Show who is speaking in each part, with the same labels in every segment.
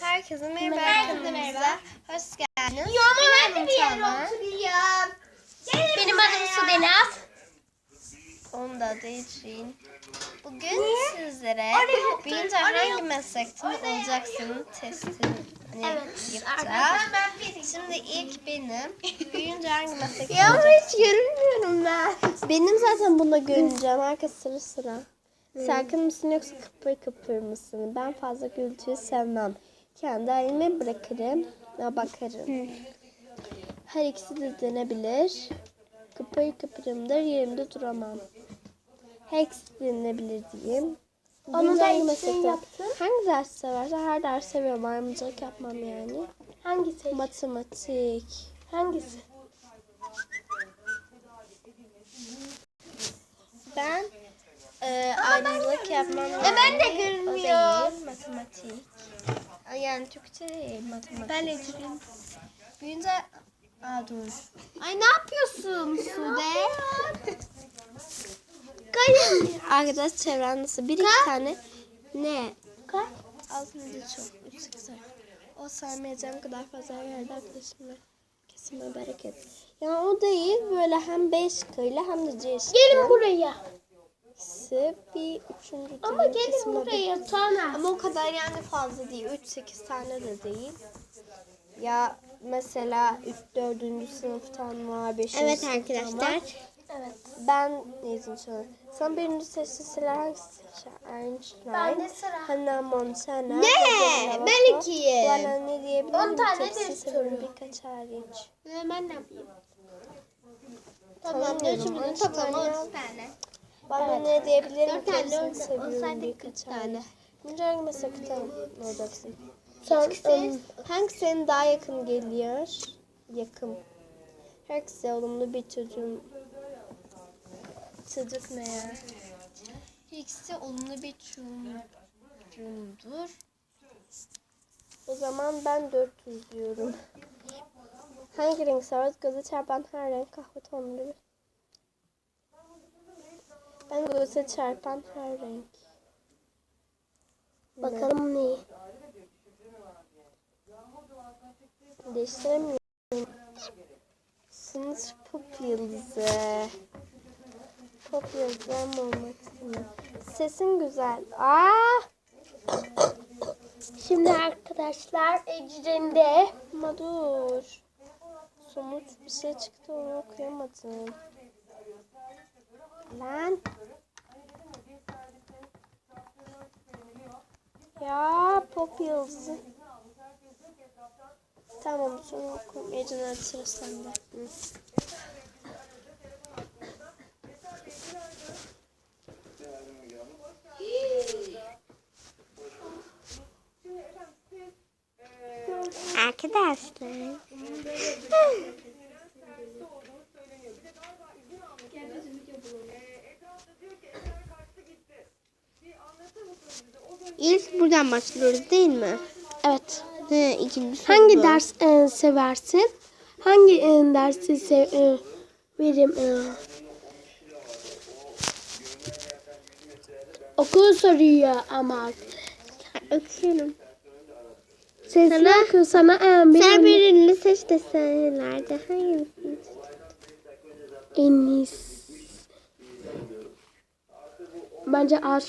Speaker 1: Herkese merhaba
Speaker 2: Herkese merhaba.
Speaker 1: Hoş geldiniz.
Speaker 2: Ya ama ben de bir
Speaker 1: Tuana.
Speaker 2: oturuyorum. Benim adım Sudenaz.
Speaker 1: Onun da adı Ecrin. Bugün sizlere
Speaker 2: Oraya
Speaker 1: büyüyünce hangi meslekten olacaksın testini
Speaker 2: Evet.
Speaker 1: yapacağız. Şimdi ilk benim büyüyünce hangi meslekten
Speaker 2: Ya
Speaker 1: olacaksın?
Speaker 2: hiç görünmüyorum ben.
Speaker 1: Benim zaten bunda görüneceğim. Herkes sıra sıra. Sakin mısın yoksa kıpır kıpır mısın? Ben fazla gürültüyü sevmem. Kendi halime bırakırım bakarım. Her ikisi de denebilir. Kıpır kıpırımdır, yerimde duramam. Her ikisi de denebilir diyeyim.
Speaker 2: Onu da
Speaker 1: hangi
Speaker 2: yaptın.
Speaker 1: Hangi ders seversen her ders seviyorum. Ayrımcılık yapmam yani.
Speaker 2: Hangisi?
Speaker 1: Matematik.
Speaker 2: Hangisi?
Speaker 1: Ben e, ayrımcılık yapmam.
Speaker 2: E, ben de
Speaker 1: O değil, matematik. Yani Türkçe değil, matematik.
Speaker 2: Ben de çıkayım.
Speaker 1: Büyünce... Aa dur.
Speaker 2: Ay ne yapıyorsun Sude? Kayın.
Speaker 1: Arkadaş çevren nasıl? Bir iki tane. Ne?
Speaker 2: Kay.
Speaker 1: Altında çok. Üç sekiz ay. O saymayacağım kadar fazla verdi arkadaşımla. Kesime bereket. Yani o değil. Böyle hem B şıkkıyla hem de C.
Speaker 2: Gelin buraya.
Speaker 1: İkisi bir üçüncü
Speaker 2: Ama gelin buraya sonra.
Speaker 1: Ama o kadar yani fazla değil. 3-8 tane de değil. Ya mesela 3-4. sınıftan var, 5.
Speaker 2: Evet arkadaşlar.
Speaker 1: var.
Speaker 2: Evet.
Speaker 1: Ben neydim sana? Sen birinci seçtiler hangisi seçer? Einstein,
Speaker 2: Ben de sıra.
Speaker 1: Hannah Montana.
Speaker 2: Ne? Ben ikiyim.
Speaker 1: Bana ne diyebilirim?
Speaker 2: On tane de soru.
Speaker 1: Birkaç hariç.
Speaker 2: Ne ben ne yapayım?
Speaker 1: Tamam,
Speaker 2: Tamam,
Speaker 1: diyorum.
Speaker 2: şimdi
Speaker 1: Einstein
Speaker 2: toplam
Speaker 1: ya.
Speaker 2: 30 tane.
Speaker 1: Bana
Speaker 2: Evet.
Speaker 1: ne diyebilirim?
Speaker 2: Dört tane
Speaker 1: seviyorum birkaç tane. Önce hangi meslekten olacaksın? Sen, ım, hangi senin daha yakın geliyor? Yakın. Herkese olumlu bir çocuğum. Çocuk ne ya? İkisi olumlu bir çocuğumdur. O zaman ben 400 diyorum. Hangi renk sever? Göze çarpan her renk kahve tonları. Ben göze çarpan her renk.
Speaker 2: Bakalım ne?
Speaker 1: Değiştiremiyorum. Sınıf pop yıldızı. Pop yıldızı mı olmak istemiyorum. Sesin güzel. Aa!
Speaker 2: Şimdi arkadaşlar Ecren'de
Speaker 1: Ama dur. Somut bir şey çıktı onu okuyamadım. Lan. Ya pop yıldızı. Tamam sonra okumayacağım sıra sende. Hı.
Speaker 2: Arkadaşlar. İlk buradan başlıyoruz değil mi?
Speaker 1: Evet.
Speaker 2: He, ikinci soru
Speaker 1: Hangi ders e, seversin? Hangi e, dersi sev e, verim? E? Okul soruyor ama.
Speaker 2: Okuyorum.
Speaker 1: Sesli
Speaker 2: Sana-
Speaker 1: oku sana e, bir
Speaker 2: Sen birini seç de sen nerede? Hangisini?
Speaker 1: en iyisi. Bence A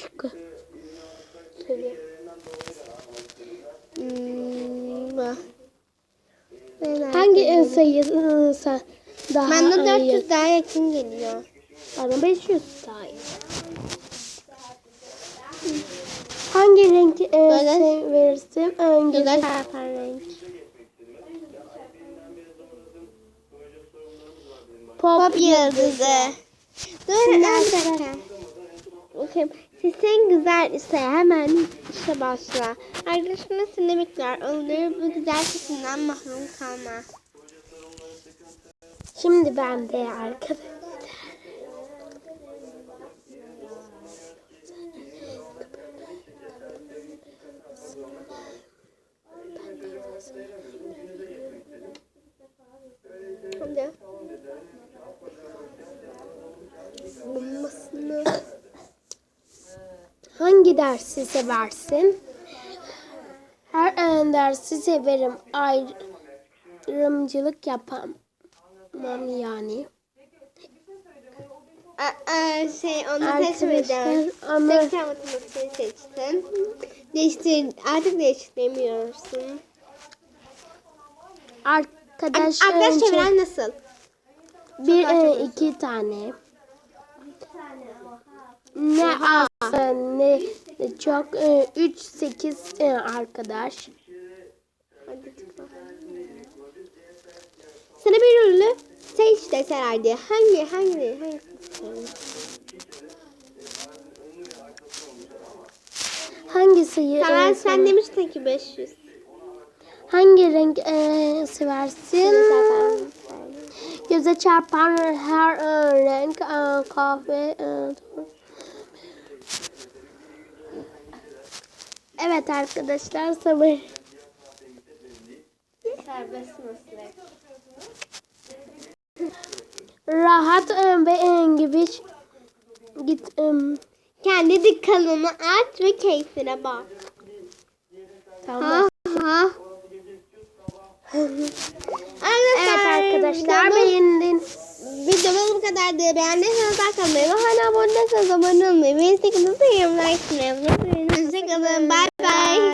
Speaker 1: Hangi e, sayısı daha
Speaker 2: Bana
Speaker 1: e,
Speaker 2: 400 daha yakın geliyor.
Speaker 1: Bana 500 daha. Hangi renk e,
Speaker 2: Böyle-
Speaker 1: seversin? Hangi
Speaker 2: Güzel çarpan renk.
Speaker 1: Pop,
Speaker 2: Pop yıldızı. Dur dakika. Bakayım. Sesin güzel ise hemen işe başla. Arkadaşına seni bekler. Olur bu güzel sesinden mahrum kalma.
Speaker 1: Şimdi ben de arkadaşlar.
Speaker 2: Hadi. Bombasını.
Speaker 1: Hangi dersi seversin?
Speaker 3: Her dersi severim. Ayrımcılık yapamam yani.
Speaker 2: Aa, şey onu seçmedim.
Speaker 3: Arkadaşlar ama
Speaker 2: 80 matematiği seçtin. Değiştir, artık değiştiremiyorsun.
Speaker 3: arkadaş
Speaker 2: Arkadaş
Speaker 3: önce
Speaker 2: çeviren nasıl?
Speaker 3: bir e, iki tane. Ne az ne çok e, üç sekiz e, arkadaş.
Speaker 2: Hadi tıkla. Sana bir ürünü seç deselerdi. Hangi, hangi, hangi
Speaker 3: Hangisi
Speaker 2: Sen,
Speaker 3: e,
Speaker 2: sen demiştin ki 500.
Speaker 3: hangi renk e, seversin? Göze çarpan her e, renk e, kahve. E, evet arkadaşlar sabır.
Speaker 2: Serbest meslek.
Speaker 3: Rahat ve en gibi git. e,
Speaker 2: Kendi dükkanını aç ve keyfine bak.
Speaker 3: tamam.
Speaker 2: ha.
Speaker 3: Evet arkadaşlar
Speaker 2: videomuz-
Speaker 3: beğendin.
Speaker 2: Videomuz bu kadardı. Beğendiyseniz like atmayı ve hala abone değilseniz abone olmayı ve Instagram'da da yorumlar etmeyi unutmayın. Hoşçakalın. Bye bye.